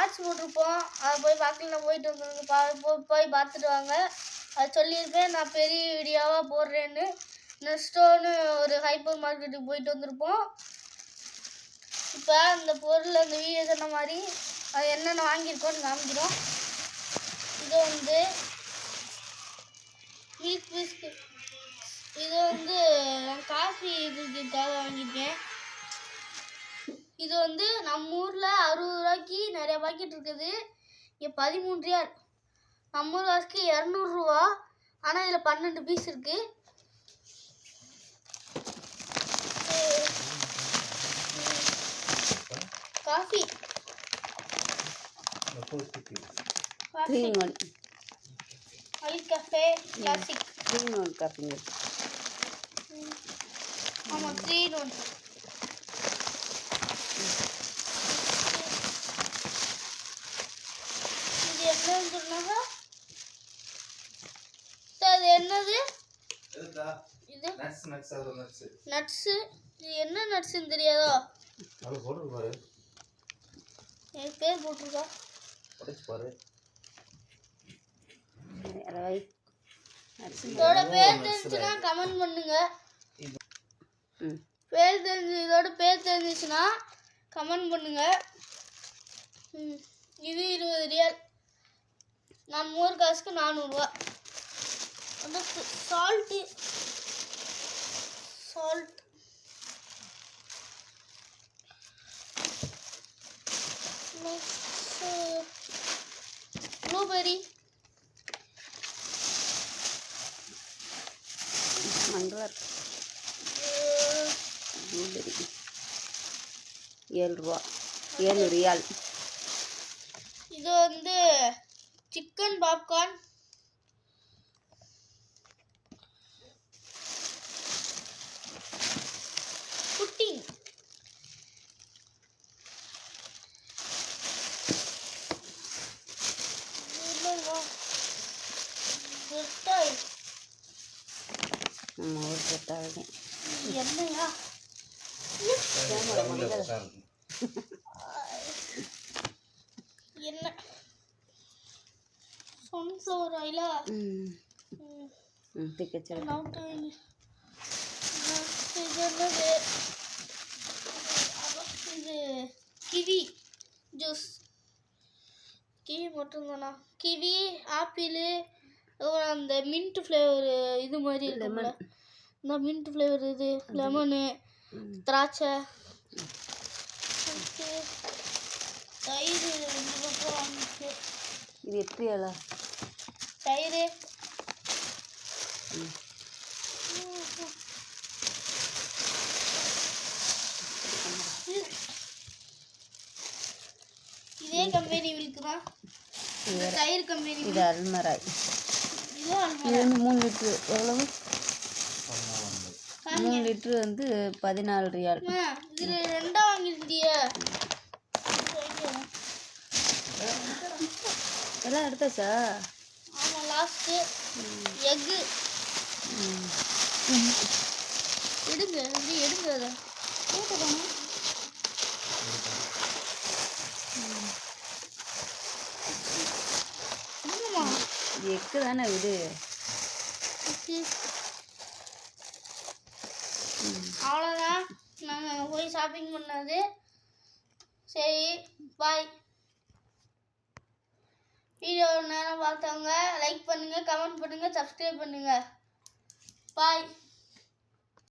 Shorts போட்டிருப்போம். அதை போய் பார்க்கலாம் போயிட்டு வந்துருங்க பா போய் போய் பார்த்துட்டு வாங்க. அது சொல்லியிருப்பேன். நான் பெரிய வீடியோவாக போடுறேன்னு. நெஸ்டோன்னு ஒரு ஹைப்பர் மார்க்கெட்டுக்கு போயிட்டு வந்திருப்போம். இப்போ அந்த பொருள் அந்த வீடியோ சொன்ன மாதிரி அது என்னென்ன வாங்கியிருக்கோன்னு காமிக்கிறோம். இது வந்து மில்க் பிஸ்கட் இது வந்து நான் காஃபி குடிக்கிறதுக்காக வாங்கியிருக்கேன். இது வந்து நம்ம ஊரில் அறுபது ரூபா பாக்கெட் இருக்குது. இங்கே பதிமூணு ரியால். ஊர் காசுக்கு இரநூறுவா ஆனால் இதில் பன்னெண்டு பீஸ் இருக்குது coffee. Three one white cafe classic three one காப்பிங்க ஆமாம் த்ரீ ஒன் இது என்னன்னு சொன்னாங்க? அது என்னது? இது நட்ஸ் நட்ஸ் அது நட்ஸ் நட்ஸு இது என்ன நட்ஸுன்னு தெரியாதோ? அது போட்டு பாரு. எனக்கு பேர் போட்டிருக்கா? உடைச்சு பாரு. இதோட பேர் தெரிஞ்சுன்னா கமெண்ட் பண்ணுங்க. ம். பேர் தெரிஞ்சு இதோட பேர் தெரிஞ்சிச்சுன்னா கமெண்ட் பண்ணுங்க. ம், இது இருபது ரியால். நம்ம ஊர் காசுக்கு நானூறுரூவா அந்த சால்ட்டு சால்ட் ப்ளூபெரி மங்களர் ப்ளூபெரி ஏழு ரூபா ஏழு ரியால். இது வந்து சிக்கன் பாப்கார்ன் புட்டிங் நம்ம பெட்டாக என்னையா என்ன சன்ஃப்ளவர் ஆயிலா வைங்க. Next இது என்னது இது கிவி ஜூஸ் கிவி மட்டும்தானா கிவி ஆப்பிள் அந்த மின்ட் ஃப்ளேவர் இது மாதிரி இருக்கும்ல. இந்த மின்ட் ஃப்ளேவர் இது லெமனு திராட்சை. தயிர் இது எட்டு ரியாலா தயிர். இதே கம்பெனி விலுக்கு தான் தயிர் கம்பெனி இது அல்மராய் இது மூணு லிட்ரு. எவ்வளவு? மூணு லிட்ரு வந்து பதினாலு ரியால். இதுல ரெண்டா வாங்கிருந்திய எல்லாம் எடுத்தாச்சா? ஆமா லாஸ்ட் எக்கு. எடுங்க அப்படி எடுங்க அதை. போட்டுக்கோங்க. எக்கு தானே இது. அவ்வளோதான் நாங்கள் போய் ஷாப்பிங் பண்ணது. சரி பாய் வீடியோ நேரம் பார்த்தவங்க லைக் பண்ணுங்கள் கமெண்ட் பண்ணுங்கள் சப்ஸ்கிரைப் பண்ணுங்கள் பாய்